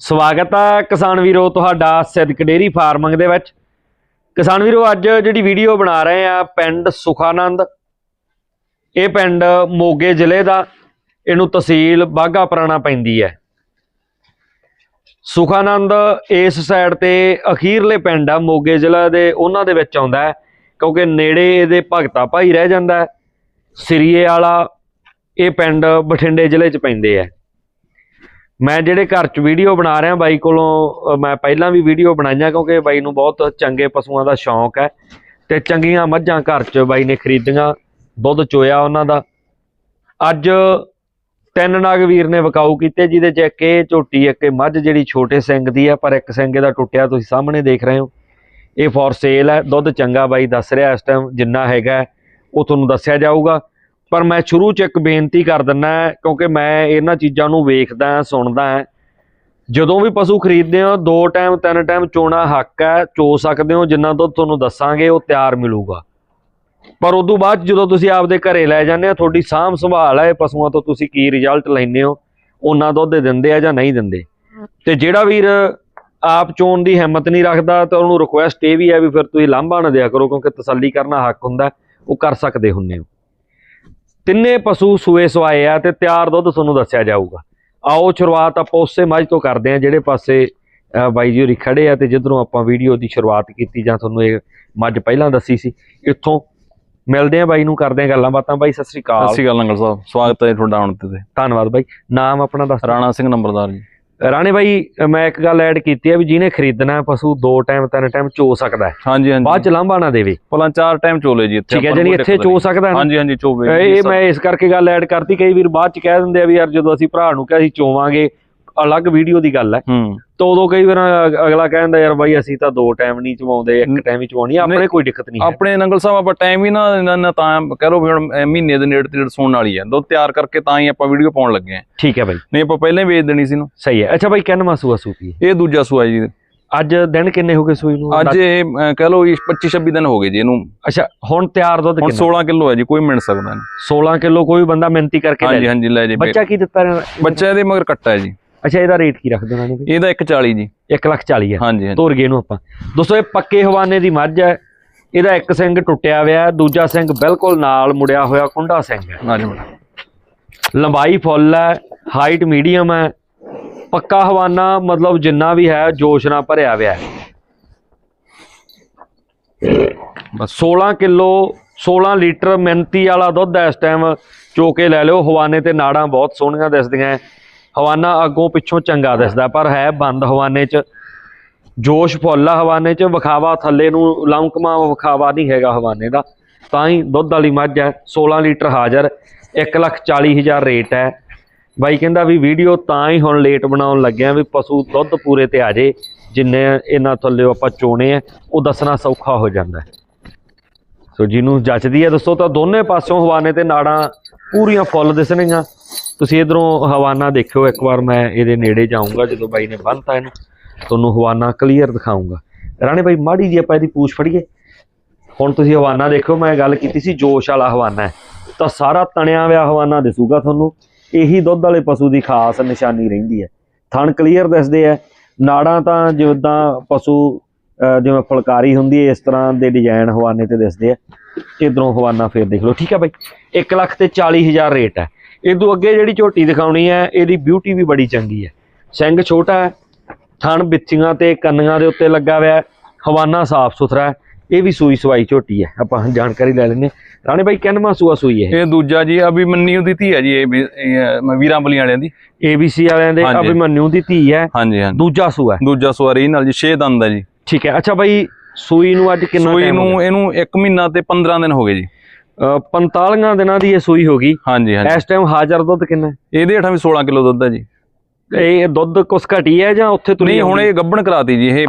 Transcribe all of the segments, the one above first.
ਸਵਾਗਤ ਹੈ ਕਿਸਾਨ ਵੀਰੋ ਤੁਹਾਡਾ ਸਿੱਧਕ ਡੇਰੀ ਫਾਰਮਿੰਗ ਦੇ ਵਿੱਚ। ਕਿਸਾਨ ਵੀਰੋ, ਅੱਜ ਜਿਹੜੀ ਵੀਡੀਓ ਬਣਾ ਰਹੇ ਆ ਪਿੰਡ ਸੁਖਾਨੰਦ, ਇਹ ਪਿੰਡ ਮੋਗੇ ਜ਼ਿਲ੍ਹੇ ਦਾ, ਇਹਨੂੰ ਤਹਿਸੀਲ ਬਾਘਾ ਪੁਰਾਣਾ ਪੈਂਦੀ ਹੈ। ਸੁਖਾਨੰਦ ਇਸ ਸਾਈਡ ਤੇ ਅਖੀਰਲੇ ਪਿੰਡ ਆ, ਮੋਗੇ ਜ਼ਿਲ੍ਹਾ ਦੇ, ਉਹਨਾਂ ਦੇ ਵਿੱਚ ਆਉਂਦਾ ਹੈ, ਕਿਉਂਕਿ ਨੇੜੇ ਇਹਦੇ ਭਗਤਾ ਭਾਈ ਰਹਿ ਜਾਂਦਾ ਹੈ। ਸਿਰੀਏ ਵਾਲਾ, ਇਹ ਪਿੰਡ ਬਠਿੰਡੇ ਜ਼ਿਲ੍ਹੇ 'ਚ ਪੈਂਦੇ ਆ ਮੈਂ ਜਿਹੜੇ ਘਰ 'ਚ ਵੀਡੀਓ ਬਣਾ ਰਿਹਾ ਬਾਈ ਕੋਲੋਂ ਮੈਂ ਪਹਿਲਾਂ ਵੀ ਵੀਡੀਓ ਬਣਾਈਆਂ ਕਿਉਂਕਿ ਬਾਈ ਨੂੰ ਬਹੁਤ ਚੰਗੇ ਪਸ਼ੂਆਂ ਦਾ ਸ਼ੌਂਕ ਹੈ। ਤੇ ਚੰਗੀਆਂ ਮੱਝਾਂ ਘਰ 'ਚ ਬਾਈ ਨੇ ਖਰੀਦੀਆਂ, ਦੁੱਧ ਚੋਇਆ ਉਹਨਾਂ ਦਾ। ਅੱਜ ਤਿੰਨ ਨਾਗ ਵੀਰ ਨੇ ਵਕਾਊ ਕੀਤੇ, ਜਿਹਦੇ 'ਚ ਇੱਕ ਇਹ ਝੋਟੀ, ਇੱਕ ਮੱਝ ਜਿਹੜੀ ਛੋਟੇ ਸਿੰਘ ਦੀ ਹੈ, ਪਰ ਇੱਕ ਸਿੰਘ ਇਹਦਾ ਟੁੱਟਿਆ, ਤੁਸੀਂ ਸਾਹਮਣੇ ਦੇਖ ਰਹੇ ਹੋ। ਇਹ ਫॉर ਸੇਲ ਹੈ, ਦੁੱਧ ਚੰਗਾ ਬਾਈ ਦੱਸ ਰਿਹਾ ਇਸ ਟਾਈਮ ਜਿੰਨਾ ਹੈਗਾ ਉਹ ਤੁਹਾਨੂੰ ਦੱਸਿਆ ਜਾਊਗਾ। ਪਰ ਮੈਂ ਸ਼ੁਰੂ 'ਚ ਇੱਕ ਬੇਨਤੀ ਕਰ ਦਿੰਨਾ ਕਿਉਂਕਿ ਮੈਂ ਇਹਨਾਂ ਚੀਜ਼ਾਂ ਨੂੰ ਵੇਖਦਾ ਸੁਣਦਾ ਜਦੋਂ ਵੀ ਪਸ਼ੂ ਖਰੀਦਦੇ ਹੋ, ਦੋ ਟਾਈਮ, ਤਿੰਨ ਟਾਈਮ ਚੋਣਾ ਹੱਕ ਹੈ, ਚੋ ਸਕਦੇ ਹੋ, ਜਿੰਨਾ ਦੁੱਧ ਤੁਹਾਨੂੰ ਦੱਸਾਂਗੇ, ਉਹ ਤਿਆਰ ਮਿਲੂਗਾ। ਪਰ ਉਦੋਂ ਬਾਅਦ ਜਦੋਂ ਤੁਸੀਂ ਆਪਦੇ ਘਰੇ ਲੈ ਜਾਂਦੇ ਹੋ, ਤੁਹਾਡੀ ਸਾਂਭ ਸੰਭਾਲ ਹੈ, ਇਹ ਪਸ਼ੂਆਂ ਤੋਂ ਤੁਸੀਂ ਕੀ ਰਿਜ਼ਲਟ ਲੈਂਦੇ ਹੋ, ਉਹਨਾਂ ਦੁੱਧ ਦਿੰਦੇ ਆ ਜਾਂ ਨਹੀਂ ਦਿੰਦੇ। ਤੇ ਜਿਹੜਾ ਵੀਰ ਆਪ ਚੋਣ ਦੀ ਹਿੰਮਤ ਨਹੀਂ ਰੱਖਦਾ, ਤਾਂ ਉਹਨੂੰ ਰਿਕੁਐਸਟ ਇਹ ਵੀ ਹੈ ਵੀ ਫਿਰ ਤੁਸੀਂ ਲਾਂਭਾ ਨਾ ਦਿਆ ਕਰੋ, ਕਿਉਂਕਿ ਤਸੱਲੀ ਕਰਨਾ ਹੱਕ ਹੁੰਦਾ, ਉਹ ਕਰ ਸਕਦੇ ਹੁੰਨੇ ਹੋ। ਤਿੰਨੇ ਪਸ਼ੂ ਸੂਏ ਸਵਾਏ ਆ ਤੇ ਤਿਆਰ ਦੁੱਧ ਤੁਹਾਨੂੰ ਦੱਸਿਆ ਜਾਊਗਾ। ਆਓ ਸ਼ੁਰੂਆਤ ਆਪਾਂ ਉਸੇ ਮੱਝ ਤੋਂ ਕਰਦੇ ਆ ਜਿਹੜੇ ਪਾਸੇ ਬਾਈ ਜੀ ਹੋਰੀ ਖੜੇ ਆ ਤੇ ਜਿੱਧਰੋਂ ਆਪਾਂ ਵੀਡੀਓ ਦੀ ਸ਼ੁਰੂਆਤ ਕੀਤੀ ਜਾਂ ਤੁਹਾਨੂੰ ਇਹ ਮੱਝ ਪਹਿਲਾਂ ਦੱਸੀ ਸੀ। ਇੱਥੋਂ ਮਿਲਦੇ ਆ ਬਾਈ ਨੂੰ ਕਰਦੇ ਆ ਗੱਲਾਂ ਬਾਤਾਂ। ਬਾਈ ਸਤਿ ਸ੍ਰੀ ਸਤਿ ਅਕਾਲ ਸ਼੍ਰੀ ਅਕਾਲ ਨੰਗਲ ਸਾਹਿਬ। ਸਵਾਗਤ ਹੈ ਤੁਹਾਡਾ ਹੁਣ ਤੇ। ਧੰਨਵਾਦ ਬਾਈ। ਨਾਮ ਆਪਣਾ ਦੱਸ ਰਾਣਾ ਸਿੰਘ ਨੰਬਰਦਾਰ ਜੀ। ਰਾਣੇ ਬਾਈ ਮੈਂ ਇੱਕ ਗੱਲ ਐਡ ਕੀਤੀ ਹੈ ਵੀ ਜਿਹਨੇ ਖਰੀਦਣਾ ਪਸ਼ੂ ਦੋ ਟਾਈਮ ਤਿੰਨ ਟਾਈਮ ਚੋ ਸਕਦਾ ਹੈ। ਹਾਂਜੀ ਬਾਅਦ ਚ ਹਾਂਜੀ ਲਾਂਭਾ ਨਾ ਦੇਵੇ। ਪਹਿਲਾਂ ਚਾਰ ਟਾਈਮ ਚੋਲੇ ਜੀ ਇੱਥੇ ਠੀਕ ਹੈ ਕੋਈ ਇੱਥੇ ਚੋ। ਸਕਦਾ ਹੈ ਹਾਂਜੀ ਹਾਂਜੀ ਚੋਵੇ ਇਹ ਮੈਂ ਇਸ ਕਰਕੇ ਗੱਲ ਐਡ ਕਰਤੀ ਕਈ ਵੀਰ ਬਾਅਦ ਚ ਕਹਿ ਦਿੰਦੇ ਆ ਵੀ ਯਾਰ ਜਦੋਂ ਅਸੀਂ ਭਰਾ ਨੂੰ ਕਿਹਾ ਅਸੀਂ ਚੋਵਾਂਗੇ ਅਲੱਗ ਵੀਡੀਓ ਦੀ ਗੱਲ ਹੈ। ਤਾਂ ਉਦੋਂ ਕਈ ਵਾਰ ਅਗ- ਅਗਲਾ ਕਹਿੰਦਾ ਯਾਰ ਬਾਈ ਅਸੀਂ ਤਾਂ ਦੋ ਟਾਈਮ ਨਹੀਂ ਚਵਾਉਂਦੇ ਇੱਕ ਟਾਈਮ ਹੀ ਚਵਾਉਣੀ ਆ, ਆਪਣੇ ਕੋਈ ਦਿੱਕਤ ਨਹੀਂ ਆਪਣੇ ਨੰਗਲ ਸਾਹਿਬ ਆਪਾਂ ਟਾਈਮ ਹੀ ਨਾ ਨਾ- ਤਾਂ ਕਹਿ ਵੀ ਹੁਣ ਮਹੀਨੇ ਦੇ ਨੇੜੇ ਤੇੜੇ ਸੌਣ ਵਾਲੀ ਹੈ। ਦੁੱਧ ਤਿਆਰ ਕਰਕੇ ਤਾਂ ਹੀ ਆਪਾਂ ਵੀਡੀਓ ਪਾਉਣ ਲੱਗੇ ਆ ਠੀਕ ਹੈ ਬਾਈ। ਨਹੀਂ ਆਪਾਂ ਪਹਿਲਾਂ ਹੀ ਵੇਚ ਦੇਣੀ ਸੀ ਨੂੰ। ਸਹੀ ਹੈ। ਅੱਛਾ ਬਾਈ ਕਿੰਨਵਾਂ ਸੂਆ ਸੂਪੀ ਇਹ ਦੂਜਾ ਸੂਆ ਜੀ। ਅੱਜ ਦਿਨ ਕਿੰਨੇ ਹੋ ਗਏ ਸੂਈ ਨੂੰ? ਅੱਜ ਇਹ ਕਹਿ ਲਓ 25 26 ਦਿਨ ਹੋ ਗਏ ਜੀ ਇਹਨੂੰ। ਅੱਛਾ ਹੁਣ ਤਿਆਰ ਦੁੱਧ ਹੁਣ ਕਿੰਨਾ? 16 ਕਿਲੋ ਹੈ ਜੀ ਕੋਈ ਮਿਣ ਸਕਦਾ ਨਹੀਂ। 16 ਕਿਲੋ ਕੋਈ ਬੰਦਾ ਮਿਹਨਤੀ ਕਰਕੇ ਲੈ ਹਾਂਜੀ ਲੈ। ਹਾਂਜੀ ਲੈ ਜੀ ਬੱਚਾ ਕੀ ਦਿੱਤਾ? ਬੱਚਾ ਇਹਦੇ ਮਗਰ ਕੱਟਾ ਹੈ ਜੀ। ਅੱਛਾ ਇਹਦਾ ਰੇਟ ਕੀ ਰੱਖਦੇ ਉਹਨਾਂ ਨੇ ਵੀ ਇਹਦਾ 140 ਜੀ। 1 ਲੱਖ 40 ਹੈ ਹਾਂਜੀ ਹਾਂਜੀ। ਤੋਰ ਗਏ ਇਹਨੂੰ ਆਪਾਂ। ਦੋਸਤੋ ਇਹ ਪੱਕੇ ਹਵਾਨੇ ਦੀ ਮੱਝ ਹੈ। ਇਹਦਾ ਇੱਕ ਸਿੰਘ ਟੁੱਟਿਆ ਹੋਇਆ ਦੂਜਾ ਸਿੰਘ ਬਿਲਕੁਲ ਨਾਲ ਮੁੜਿਆ ਹੋਇਆ ਕੁੰਡਾ ਸਿੰਘ ਹੈ। ਹਾਂਜੀ ਲੰਬਾਈ ਫੁੱਲ ਹੈ ਹਾਈਟ ਮੀਡੀਅਮ ਹੈ। ਪੱਕਾ ਹਵਾਨਾ ਮਤਲਬ ਜਿੰਨਾ ਵੀ ਹੈ ਜੋਸ਼ ਨਾਲ ਭਰਿਆ ਹੋਇਆ ਹੈ। ਬਸ 16 ਕਿਲੋ 16 ਲੀਟਰ ਮਿੰਤੀ ਵਾਲਾ ਦੁੱਧ ਇਸ ਟਾਈਮ ਚੋ ਕੇ ਲੈ ਲਿਓ ਹਵਾਨੇ ਤੇ ਨਾੜਾਂ ਬਹੁਤ ਸੋਹਣੀਆਂ ਦਿਸਦੀਆਂ ਹੈ। ਹਵਾਨਾ ਅੱਗੋਂ ਪਿੱਛੋਂ ਚੰਗਾ ਦਿਸਦਾ, ਪਰ ਹੈ ਬੰਦ ਹਵਾਨੇ 'ਚ। ਜੋਸ਼ ਫੁੱਲ ਆ ਹਵਾਨੇ 'ਚ, ਵਿਖਾਵਾ ਥੱਲੇ ਨੂੰ ਲੰਕਮਾ ਵਿਖਾਵਾ ਨਹੀਂ ਹੈਗਾ ਹਵਾਨੇ ਦਾ। ਤਾਂ ਹੀ ਦੁੱਧ ਵਾਲੀ ਮੱਝ ਹੈ 16 ਲੀਟਰ ਹਾਜ਼ਰ 140000 ਰੇਟ ਹੈ। ਬਾਈ ਕਹਿੰਦਾ ਵੀ ਵੀਡੀਓ ਤਾਂ ਹੀ ਹੁਣ ਲੇਟ ਬਣਾਉਣ ਲੱਗਿਆ ਵੀ ਪਸ਼ੂ ਦੁੱਧ ਪੂਰੇ ਤੇ ਆ ਜੇ, ਜਿੰਨੇ ਇਹਨਾਂ ਥੱਲੇ ਆਪਾਂ ਚੋਣੇ ਆ, ਉਹ ਦੱਸਣਾ ਸੌਖਾ ਹੋ ਜਾਂਦਾ ਹੈ। ਸੋ ਜਿਹਨੂੰ ਜੱਚਦੀ ਹੈ, ਦੱਸੋ ਤਾਂ ਦੋਨੇ ਪਾਸਿਓਂ ਹਵਾਨੇ ਤੇ ਨਾੜਾਂ ਪੂਰੀਆਂ ਫੁੱਲ ਦਿਸਣਗੀਆਂ ਤੁਸੀਂ ਇਧਰੋਂ ਹਵਾਨਾ ਦੇਖਿਓ, ਇੱਕ ਵਾਰ ਮੈਂ ਇਹਦੇ ਨੇੜੇ ਜਾਊਂਗਾ, ਜਦੋਂ ਬਾਈ ਨੇ ਬੰਨਤਾ ਇਹਨੂੰ, ਤੁਹਾਨੂੰ ਹਵਾਨਾ ਕਲੀਅਰ ਦਿਖਾਊਂਗਾ। ਰਾਣੇ ਬਾਈ, ਮਾੜੀ ਜੀ ਆਪਾਂ ਇਹਦੀ ਪੂਛ ਫੜੀਏ। ਹੁਣ ਤੁਸੀਂ ਹਵਾਨਾ ਦੇਖੋ ਮੈਂ ਗੱਲ ਕੀਤੀ ਸੀ, ਜੋਸ਼ ਵਾਲਾ ਹਵਾਨਾ ਹੈ। ਤਾਂ ਸਾਰਾ ਤਣਿਆ ਹੋਇਆ ਹਵਾਨਾ ਦਿਸੂਗਾ ਤੁਹਾਨੂੰ। ਇਹੀ ਦੁੱਧ ਵਾਲੇ ਪਸ਼ੂ ਦੀ ਖਾਸ ਨਿਸ਼ਾਨੀ ਰਹਿੰਦੀ ਹੈ। ਥਣ ਕਲੀਅਰ ਦਿਸਦੇ ਆ ਨਾੜਾਂ ਤਾਂ ਜਿੱਦਾਂ ਪਸ਼ੂ ਜਿਵੇਂ ਫੁਲਕਾਰੀ ਹੁੰਦੀ ਹੈ, ਇਸ ਤਰ੍ਹਾਂ ਦੇ ਡਿਜ਼ਾਈਨ ਹਵਾਨੇ ਤੇ ਦਿਸਦੇ ਆ ਇਧਰੋਂ ਹਵਾਨਾ ਫੇਰ ਦੇਖ ਲਓ। ਠੀਕ ਹੈ ਬਾਈ 1 ਲੱਖ ਤੇ 40000 ਰੇਟ ਹੈ। ਇਦੋਂ ਅੱਗੇ ਜਿਹੜੀ ਝੋਟੀ ਦਿਖਾਉਣੀ ਹੈ ਇਹਦੀ ਬਿਊਟੀ ਵੀ ਬੜੀ ਚੰਗੀ ਹੈ। ਸਿੰਘ ਛੋਟਾ ਹੈ ਥਣ ਬਿੱਥੀਆਂ ਤੇ ਕੰਨੀਆਂ ਦੇ ਉੱਤੇ ਲੱਗਾ ਹੋਇਆ ਹੈ ਹਵਾਨਾ ਸਾਫ਼ ਸੁਥਰਾ ਹੈ ਇਹ ਵੀ ਸੂਈ ਸਵਾਈ ਝੋਟੀ ਹੈ। ਆਪਾਂ ਜਾਣਕਾਰੀ ਲੈ ਲੈਂਦੇ ਹਾਂ। ਰਾਣੇ ਬਾਈ ਕਿੰਨਵਾਂ ਸੂਆ ਸੂਈ ਹੈ ਇਹ? ਦੂਜਾ ਜੀ ਅਭਿਮਨਿਊ ਦੀ ਧੀ ਹੈ ਜੀ ਇਹ ਵੀਰਾਂ ਬਲੀਆਂ ਵਾਲਿਆਂ ਦੀ। ABC ਵਾਲਿਆਂ ਦੇ। ਅਭਿਮਨਿਊ ਦੀ ਧੀ ਹੈ। ਹਾਂਜੀ ਹਾਂਜੀ। ਦੂਜਾ ਸੂਆ ਹੈ। ਦੂਜਾ ਸਵਾਰੀ ਨਾਲ ਜੀ 6 ਦੰਦ ਹੈ ਜੀ। ਠੀਕ ਹੈ। ਅੱਛਾ ਬਾਈ ਸੂਈ ਨੂੰ ਅੱਜ ਕਿੰਨਾ ਸੂਈ ਟਾਈਮ ਨੂੰ ਇਹਨੂੰ 1 ਮਹੀਨਾ ਤੇ 15 ਦਿਨ ਹੋ ਗਏ ਜੀ। 45 ਦਿਨਾਂ ਦੀ ਇਹ ਸੂਈ ਹੋ ਗਈ। ਹਾਂਜੀ ਹਾਂਜੀ। ਇਸ ਟਾਈਮ ਹਾਜ਼ਰ ਦੁੱਧ ਕਿੰਨਾ? ਇਹਦੇ ਹੇਠਾਂ ਵੀ 16 ਕਿਲੋ ਦੁੱਧ ਹੈ ਜੀ। ਇਹ ਦੁੱਧ ਕੁਛ ਘਟੀ ਹੈ ਜਾਂ ਉੱਥੇ ਤੁਰੀ ਨਹੀਂ ਹੁਣ ਇਹ ਗੱਬਣ ਕਰਾਤੀ ਜੀ। ਇਹ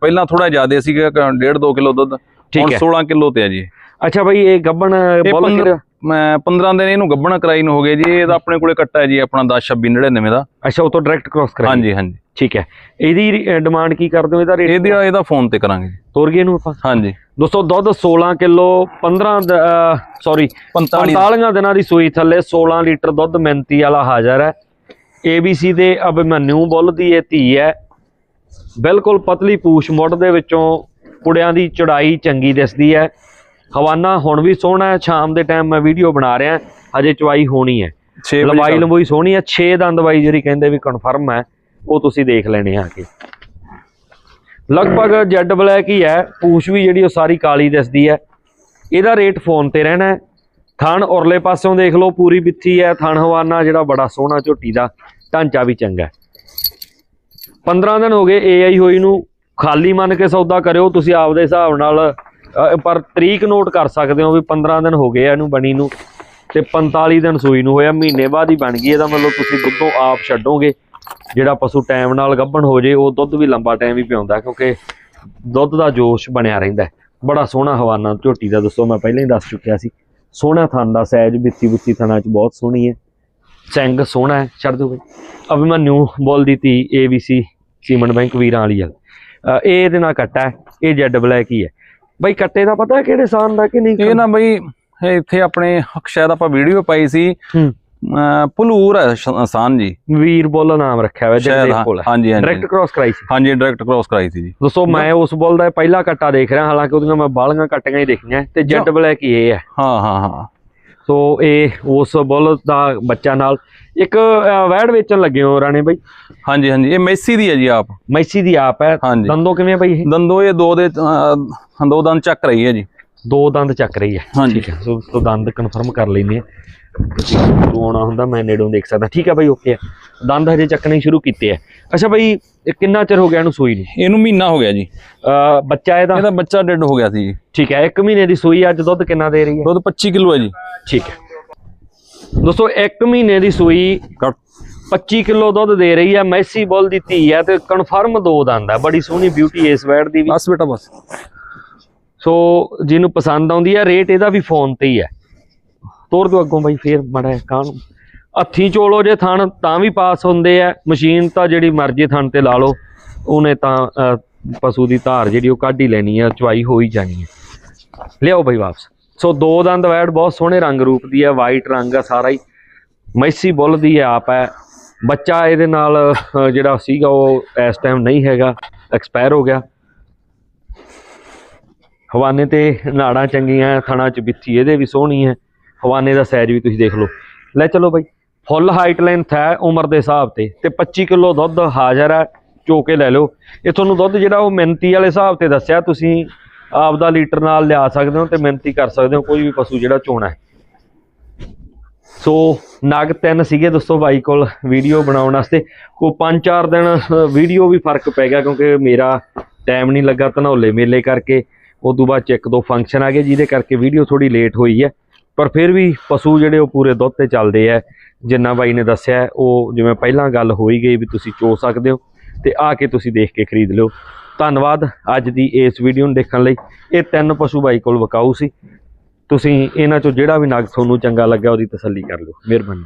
ਪਹਿਲਾਂ ਥੋੜਾ ਜ਼ਿਆਦਾ ਸੀਗਾ 1.5 2 ਕਿਲੋ ਦੁੱਧ। ਹੁਣ ਹੈ। 16 ਕਿਲੋ ਤੇ ਹੈ ਜੀ। ਅੱਛਾ ਬਾਈ ਇਹ ਗੱਬਣ ਬੋਲ ਮੈਂ 15 ਦਿਨ ਇਹਨੂੰ ਗੱਬਣ ਕਰਾਈ ਨੂੰ ਹੋ ਗਏ ਜੀ। ਇਹਦਾ ਆਪਣੇ ਕੋਲੇ ਕੱਟਾ ਹੈ ਜੀ ਆਪਣਾ 10 26 99 ਦਾ। ਅੱਛਾ ਉਹ ਤੋਂ ਡਾਇਰੈਕਟ ਕ੍ਰੋਸ ਕਰਾਈ। ਹਾਂਜੀ ਹਾਂਜੀ। ਠੀਕ ਹੈ। ਇਹਦੀ ਡਿਮਾਂਡ ਕੀ ਕਰਦੇ ਹੋ? ਇਹਦਾ ਰੇਟ ਇਹਦੀ ਇਹਦਾ ਫੋਨ ਤੇ ਕਰਾਂਗੇ ਜੀ। ਤੋਰ ਗਏ ਨੂੰ ਆਪਾਂ? ਹਾਂਜੀ। ਦੋਸਤੋ ਦੁੱਧ 16 ਕਿਲੋ 15 ਸੌਰੀ 45 45 ਦਿਨਾਂ ਦੀ ਸੂਈ ਥੱਲੇ 16 ਲੀਟਰ ਦੁੱਧ ਮਿੰਤੀ ਵਾਲਾ ਹਾਜ਼ਰ ਹੈ। ABC ਦੇ ਅਭਿਮਨਿਊ ਬੁੱਲ ਦੀ ਇਹ ਧੀ ਹੈ। ਬਿਲਕੁਲ ਪਤਲੀ ਪੂਛ ਮੁੱਢ ਦੇ ਵਿੱਚੋਂ ਪੁੜਿਆਂ ਦੀ ਚੜਾਈ ਚੰਗੀ ਦਿਸਦੀ ਹੈ। ਹਵਾਨਾ ਹੁਣ ਵੀ ਸੋਹਣਾ ਹੈ। ਸ਼ਾਮ ਦੇ ਟਾਈਮ ਮੈਂ ਵੀਡੀਓ ਬਣਾ ਰਿਹਾ। ਹਜੇ ਚਵਾਈ ਹੋਣੀ ਹੈ। 6 ਲੰਬਾਈ ਲੰਬੋਈ ਸੋਹਣੀ ਹੈ। 6 ਦੰਦ ਬਾਈ ਜਿਹੜੀ ਕਹਿੰਦੇ ਵੀ ਕਨਫਰਮ ਹੈ। ਉਹ ਤੁਸੀਂ ਦੇਖ ਲੈਣੇ ਆ ਕੇ। ਲਗਭਗ ਜੈਡ ਬਲੈਕ ਹੀ ਹੈ, ਪੂਛ ਵੀ ਜਿਹੜੀ ਉਹ ਸਾਰੀ ਕਾਲੀ ਦਿਸਦੀ ਹੈ। ਇਹਦਾ ਰੇਟ ਫੋਨ ਤੇ ਰਹਿਣਾ ਹੈ। ਥਣ ਉਰਲੇ ਪਾਸਿਓਂ ਦੇਖ ਲਓ, ਪੂਰੀ ਬਿੱਥੀ ਹੈ। ਥਣ ਹਵਾਨਾ ਜਿਹੜਾ ਬੜਾ ਸੋਹਣਾ ਝੋਟੀ ਦਾ, ਢਾਂਚਾ ਵੀ ਚੰਗਾ ਹੈ। 15 ਦਿਨ ਹੋ ਗਏ ਏਆਈ ਹੋਈ ਨੂੰ, ਖਾਲੀ ਮੰਨ ਕੇ ਸੌਦਾ ਕਰਿਓ, ਤੁਸੀਂ ਆਪਦੇ ਹਿਸਾਬ ਨਾਲ ਪਰ ਤਰੀਕ ਨੋਟ ਕਰ ਸਕਦੇ ਹੋ ਵੀ 15 ਦਿਨ ਹੋ ਗਏ ਆ ਇਹਨੂੰ ਬਣੀ ਨੂੰ, ਤੇ 45 ਦਿਨ ਸੂਈ ਨੂੰ ਹੋਇਆ, ਮਹੀਨੇ ਬਾਅਦ ਹੀ ਬਣ ਗਈ, ਇਹਦਾ ਮਤਲਬ ਤੁਸੀਂ ਦੁੱਧੋਂ ਆਪ ਛੱਡੋਗੇ। ਜਿਹੜਾ ਪਸ਼ੂ ਟਾਈਮ ਨਾਲ ਗੱਭਣ ਹੋ ਜੇ ਉਹ ਦੁੱਧ ਵੀ ਲੰਬਾ ਟਾਈਮ ਹੀ ਪਿਆਉਂਦਾ ਕਿਉਂਕਿ ਦੁੱਧ ਦਾ ਜੋਸ਼ ਬਣਿਆ ਰਹਿੰਦਾ। ਬੜਾ ਸੋਹਣਾ ਹਵਾਨਾ ਝੋਟੀ ਦਾ ਦੱਸੋ ਮੈਂ ਪਹਿਲਾਂ ਹੀ ਦੱਸ ਚੁੱਕਿਆ ਸੀ। ਸੋਹਣਾ ਥਣ ਦਾ ਸਹਿਜ ਬਿੱਤੀ ਬੁੱਤੀ ਥਣਾ ਚ ਬਹੁਤ ਸੋਹਣੀ ਹੈ। ਚੰਗ ਸੋਹਣਾ ਹੈ ਛੱਡ ਦਿਓ ਬਈ। ਅਭਿਮਨਿਊ ਬੋਲ ਦੀ ਧੀ ABC ਸੀਮਨ ਬੈਂਕ ਵੀਰਾਂ ਵਾਲੀ ਆ ਇਹ ਇਹਦੇ ਨਾਲ ਕੱਟਾ ਹੈ ਇਹ ਜੈਡ ਬਲੈਕ ਹੀ ਹੈ। ਬਈ ਕੱਟੇ ਦਾ ਪਤਾ ਕਿਹੜੇ ਸਾਨ ਦਾ ਕਿ ਨਹੀਂ ਇਹ ਨਾ ਬਈ ਇੱਥੇ ਆਪਣੇ ਸ਼ਾਇਦ ਆਪਾਂ ਵੀਡੀਓ ਪਾਈ ਸੀ। ਭਲੂਰ ਹੈ ਸ਼- ਆਸਾਨ ਜੀ। ਵੀਰ ਬੁੱਲ ਨਾਮ ਰੱਖਿਆ ਹੋਇਆ ਹਾਂ- ਕੋਲ। ਹਾਂਜੀ ਹਾਂਜੀ। ਡਾਇਰੈਕਟ ਕ੍ਰਾਸ ਕਰਾਈ ਸੀ। ਹਾਂਜੀ ਡਾਇਰੈਕਟ ਕ੍ਰੋਸ ਕਰਾਈ ਸੀ ਜੀ। ਦੋਸਤੋ ਮੈਂ ਉਸ ਬੁੱਲ ਦਾ ਪਹਿਲਾ ਕੱਟਾ ਦੇਖ ਰਿਹਾ ਹਾਲਾਂਕਿ ਉਹਦੀਆਂ ਮੈਂ ਬਾਲੀਆਂ ਕੱਟੀਆਂ ਹੀ ਦੇਖੀਆਂ ਤੇ ਜੈਡ ਬਲੈਕ ਹੀ ਇਹ ਹੈ। ਹਾਂ ਹਾਂ ਹਾਂ। ਸੋ ਇਹ ਉਸ ਬੁੱਲ ਦਾ ਬੱਚਾ ਨਾਲ ਇੱਕ ਵੈੜ ਵੇਚਣ ਲੱਗੇ ਹੋ ਰਾਣੇ ਬਾਈ। ਹਾਂਜੀ ਹਾਂਜੀ ਇਹ ਮੈਸੀ ਦੀ ਹੈ ਜੀ ਆਪ। ਮੈਸੀ ਦੀ ਆਪ ਹੈ। ਦੰਦੋਂ ਕਿਵੇਂ ਬਾਈ ਇਹ? ਦੰਦੋ ਇਹ ਦੋ ਦੇ ਦੋ ਦੰਦ ਚੱਕ ਰਹੀ ਹੈ ਜੀ। ਦੋ ਦੰਦ ਚੱਕ ਰਹੀ ਹੈ। ਹਾਂਜੀ। ਸੋ ਦੰਦ ਕਨਫਰਮ ਕਰ ਲੈਨੇ ਆ ਤੂੰ ਆਉਣਾ ਹੁੰਦਾ ਮੈਂ ਨੇੜੋਂ ਦੇਖ ਸਕਦਾ। ਠੀਕ ਹੈ ਬਾਈ ਓਕੇ ਦੰਦ ਹਜੇ ਚੱਕਣੇ ਸ਼ੁਰੂ ਕੀਤੇ ਆ ਅੱਛਾ ਬਾਈ ਇਹ ਕਿੰਨਾ ਚਿਰ ਹੋ ਗਿਆ ਇਹਨੂੰ ਸੂਈ ਨੂੰ? ਇਹਨੂੰ ਮਹੀਨਾ ਹੋ ਗਿਆ ਜੀ। ਅ, ਬੱਚਾ ਇਹਦਾ? ਇਹਦਾ ਬੱਚਾ ਡੈਡ ਹੋ ਗਿਆ ਸੀ ਜੀ। ਠੀਕ ਹੈ 1 ਮਹੀਨੇ ਦੀ ਸੂਈ ਅੱਜ ਦੁੱਧ ਕਿੰਨਾ ਦੇ ਰਹੀ ਹੈ? ਦੁੱਧ 25 ਕਿਲੋ ਹੈ ਜੀ। ਠੀਕ ਹੈ। ਦੋਸਤੋ 1 ਮਹੀਨੇ ਦੀ ਸੂਈ ਕੱਟ 25 ਕਿਲੋ ਦੁੱਧ ਦੇ ਰਹੀ ਹੈ। ਮੈਸੀ ਬੁੱਲ ਦੀ ਧੀ ਹੈ ਤੇ ਕਨਫਰਮ ਦੋ ਦੰਦ ਹੈ। ਬੜੀ ਸੋਹਣੀ ਬਿਊਟੀ ਇਸ ਵੈੜ ਦੀ ਵੀ। ਬਸ ਬੇਟਾ ਬਸ। ਸੋ ਜਿਹਨੂੰ ਪਸੰਦ ਆਉਂਦੀ ਹੈ ਰੇਟ ਇਹਦਾ ਵੀ ਫੋਨ ਤੇ ਹੀ ਹੈ। ਤੋਰ ਦਿਓ ਅੱਗੋਂ ਬਾਈ, ਫੇਰ ਮੜਾ ਕਾਂ ਨੂੰ ਹੱਥੀਂ ਚੋਲੋ ਜੇ ਥਣ, ਤਾਂ ਵੀ ਪਾਸ ਹੁੰਦੇ ਆ। ਮਸ਼ੀਨ ਤਾਂ ਜਿਹੜੀ ਮਰਜ਼ੀ ਥਣ ਤੇ ਲਾ ਲਓ। ਉਹਨੇ ਤਾਂ ਪਸ਼ੂ ਦੀ ਧਾਰ ਜਿਹੜੀ ਉਹ ਕੱਢ ਹੀ ਲੈਣੀ ਆ ਚਵਾਈ ਹੋ ਹੀ ਜਾਣੀ ਹੈ ਲਿਆਓ ਬਾਈ ਵਾਪਸ। ਸੋ ਦੋ ਦੰਦ ਵੈੜ, ਬਹੁਤ ਸੋਹਣੇ ਰੰਗ ਰੂਪ ਦੀ ਹੈ ਵਾਈਟ ਰੰਗ ਆ ਸਾਰਾ ਹੀ। ਮੈਸੀ ਬੁੱਲ ਦੀ ਹੈ ਆਪ ਹੈ। ਬੱਚਾ ਇਹਦੇ ਨਾਲ ਜਿਹੜਾ ਸੀਗਾ ਉਹ ਇਸ ਟਾਈਮ ਨਹੀਂ ਹੈਗਾ ਐਕਸਪਾਇਰ ਹੋ ਗਿਆ। ਹਵਾਨੇ ਤੇ ਨਾੜਾਂ ਚੰਗੀਆਂ, ਥਣਾ ਚ ਬਿੱਥੀ ਇਹਦੇ ਵੀ ਸੋਹਣੀ ਹੈ। ਹਵਾਨੇ ਦਾ ਸਾਈਜ਼ ਵੀ ਤੁਸੀਂ ਦੇਖ ਲਓ। ਲੈ ਚਲੋ ਬਾਈ ਫੁੱਲ ਹਾਈਟ ਲੈਂਥ ਹੈ ਉਮਰ ਦੇ ਹਿਸਾਬ ਤੇ ਤੇ 25 ਕਿਲੋ ਦੁੱਧ ਹਾਜ਼ਰ ਹੈ, ਚੋ ਕੇ ਲੈ ਲਓ। ਇਹ ਤੁਹਾਨੂੰ ਦੁੱਧ ਜਿਹੜਾ ਉਹ ਮਿੰਤੀ ਵਾਲੇ ਹਿਸਾਬ ਤੇ ਦੱਸਿਆ, ਤੁਸੀਂ ਆਪ ਦਾ ਲੀਟਰ ਨਾਲ ਲਿਆ ਸਕਦੇ ਹੋ ਤੇ ਮਿੰਤੀ ਕਰ ਸਕਦੇ ਹੋ, ਕੋਈ ਵੀ ਪਸ਼ੂ ਜਿਹੜਾ ਚੋਣਾ ਹੈ। ਸੋ ਨਗ ਤਿੰਨ ਸੀਗੇ ਦੋਸਤੋ ਬਾਈ ਕੋਲ ਵੀਡੀਓ ਬਣਾਉਣ ਵਾਸਤੇ। ਕੋ ਪੰਜ ਚਾਰ ਦਿਨ ਵੀਡੀਓ ਵੀ ਫ਼ਰਕ ਪੈ ਗਿਆ ਕਿਉਂਕਿ ਮੇਰਾ ਟਾਈਮ ਨਹੀਂ ਲੱਗਾ ਧਨੌਲੇ ਮੇਲੇ ਕਰਕੇ। ਉਦੋਂ ਬਾਅਦ ਚ ਇੱਕ ਦੋ ਫੰਕਸ਼ਨ ਆ ਗਏ, ਜਿਹਦੇ ਕਰਕੇ ਵੀਡੀਓ ਥੋੜੀ ਲੇਟ ਹੋਈ ਹੈ। ਪਰ ਫਿਰ ਵੀ ਪਸ਼ੂ ਜਿਹੜੇ ਉਹ ਪੂਰੇ ਦੁੱਧ ਤੇ ਚੱਲਦੇ ਆ। ਜਿੰਨਾ ਬਾਈ ਨੇ ਦੱਸਿਆ, ਉਹ ਜਿਵੇਂ ਪਹਿਲਾਂ ਗੱਲ ਹੋਈ ਗਈ ਵੀ ਤੁਸੀਂ ਚੋ ਸਕਦੇ ਹੋ ਤੇ ਆ ਕੇ ਤੁਸੀਂ ਦੇਖ ਕੇ ਖਰੀਦ ਲਿਓ। ਧੰਨਵਾਦ ਅੱਜ ਦੀ ਇਸ ਵੀਡੀਓ ਨੂੰ ਦੇਖਣ ਲਈ। ਇਹ ਤਿੰਨ ਪਸ਼ੂ ਬਾਈ ਕੋਲ ਵਿਕਾਊ ਸੀ। ਤੁਸੀਂ ਇਹਨਾਂ ਚੋਂ ਜਿਹੜਾ ਵੀ ਨਗ ਤੁਹਾਨੂੰ ਚੰਗਾ ਲੱਗਾ ਉਹਦੀ ਤਸੱਲੀ ਕਰ ਲਓ। ਮਿਹਰਬਾਨੀ।